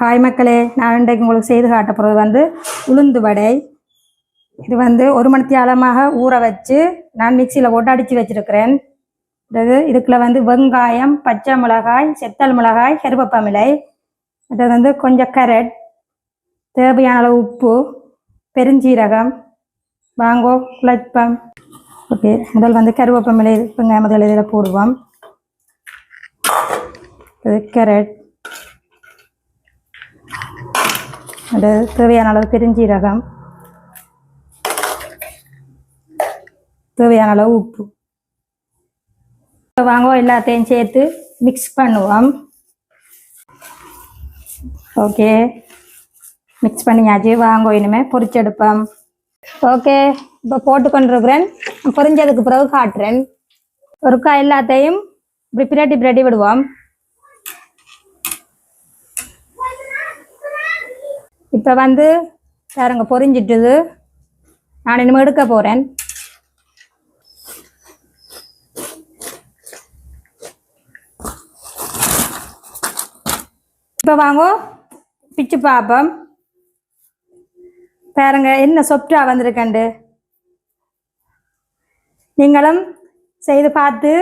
Hi மக்களே நான் இன்றைக்கு உங்களுக்கு செய்து காட்ட போகிறது வந்து உளுந்து வடை. இது வந்து ஒரு மணி ஆழமாக ஊற வச்சு நான் மிக்சியில் போட்டு அடித்து வச்சிருக்கிறேன். இது இதுக்குள்ள வந்து வெங்காயம் பச்சை மிளகாய் செத்தல் மிளகாய் கருவேப்பமிலை இது வந்து கொஞ்சம் கரட் தேவையான அளவு உப்பு பெருஞ்சீரகம் வாங்கோ குழப்பம். ஓகே முதல் வந்து கருவேப்பமிலை வெங்காயம் முதல் இதில் போடுவோம். இது கேரட் அது தேவையான அளவு பெருஞ்சீரகம் தேவையான அளவு உப்பு. இப்ப வாங்க எல்லாத்தையும் சேர்த்து மிக்ஸ் பண்ணுவோம். ஓகே மிக்ஸ் பண்ணியாச்சு. வாங்கோ இனிமேல் பொரிச்செடுப்போம் ஓகே இப்போ போட்டு கொண்டிருக்கிறேன். பொரிஞ்சதுக்கு பிறகு காட்டுறேன். ஒருக்கா எல்லாத்தையும் இப்படி பிரட்டி பிரட்டி விடுவோம். இப்போ வந்து பாருங்க பொறிஞ்சிட்டுது நான் இனிமே எடுக்க போகிறேன் இப்போ வாங்க பிச்சு பார்ப்போம் பாருங்க என்ன சொப்டா வந்திருக்கண்டு. நீங்களும் செய்து பார்த்து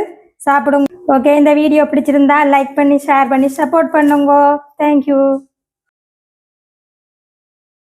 சாப்பிடுங்க. ஓகே இந்த வீடியோ பிடிச்சிருந்தா லைக் பண்ணி ஷேர் பண்ணி சப்போர்ட் பண்ணுங்க. தேங்க்யூ